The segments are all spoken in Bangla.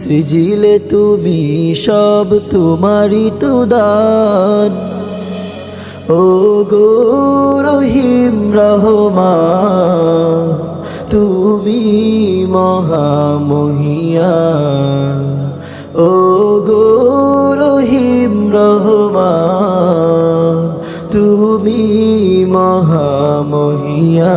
সৃজিলে তুমি সব তোমারই তো দান। ও গো রহিম রহমান, তুমি মহামহিয়া। ও গো রহিম রহমান, তুমি মহামহিয়া।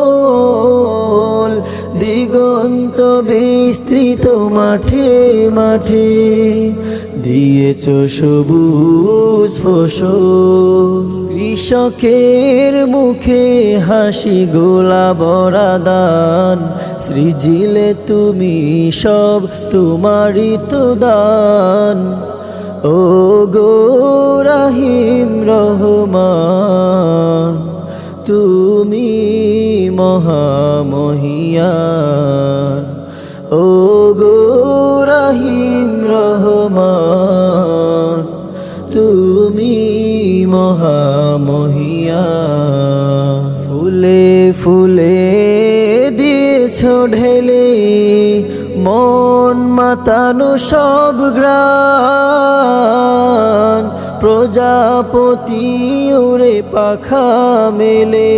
মাঠে মাঠে। দিয়েছ সবুজ ফসল। কৃষকের মুখে হাসি, গোলা বরাদান সৃজিলে তুমি সব, তোমারই তো দান। ও গো রাহিম রহমান, তুমি মহামহিয়ান। ও গো মহামহিয়ান ফুলে ফুলে দিয়েছ ঢেলে, মন মাতানো সব গ্রান প্রজাপতি উড়ে পাখা মেলে,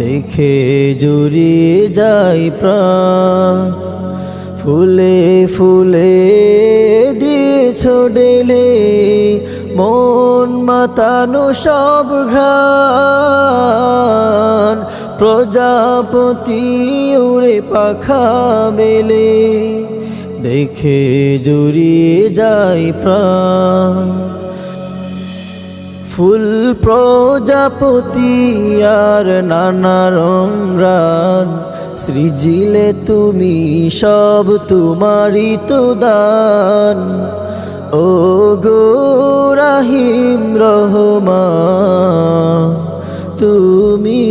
দেখে জুড়িয়ে যাই প্রাণ। ফুলে ফুলে দিয়েছ ডেলে মন মাতানো সব ঘ্রাণ, প্রজাপতি উড়ে পাখা মেলে, দেখে জুড়িয়ে যাই প্রাণ। ফুল প্রজাপতি আর নানা রঙরান সৃজিলে তুমি সব তোমারই তো দান। ও গো রাহিম রহমান, তুমি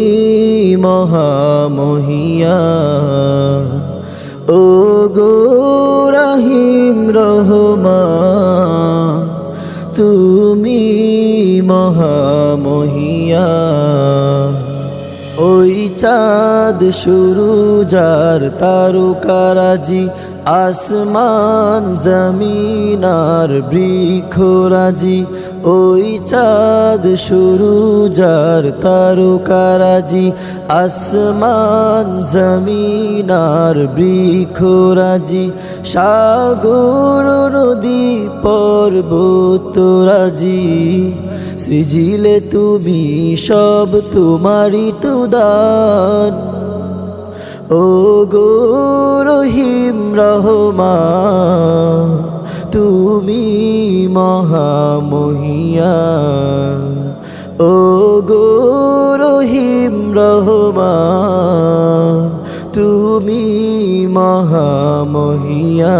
মহামহিয়া ও গো রাহিম রহমা তুমি মহামহিয়া ওই চাঁদ শুরু যার তারকারাজি আসমান জমিনার বৃক্ষরাজি ওই চাঁদ শুরু যার তারকারাজি আসমান জমিনার বৃক্ষরাজি সাগর নদী পর্বতরাজি সৃজিলে তুমি সব, তোমারই তো দান। ও গো রহিম রহমা তুমি মহামহিয়া। ও গো রহিম রহমা তুমি মহামহিয়া।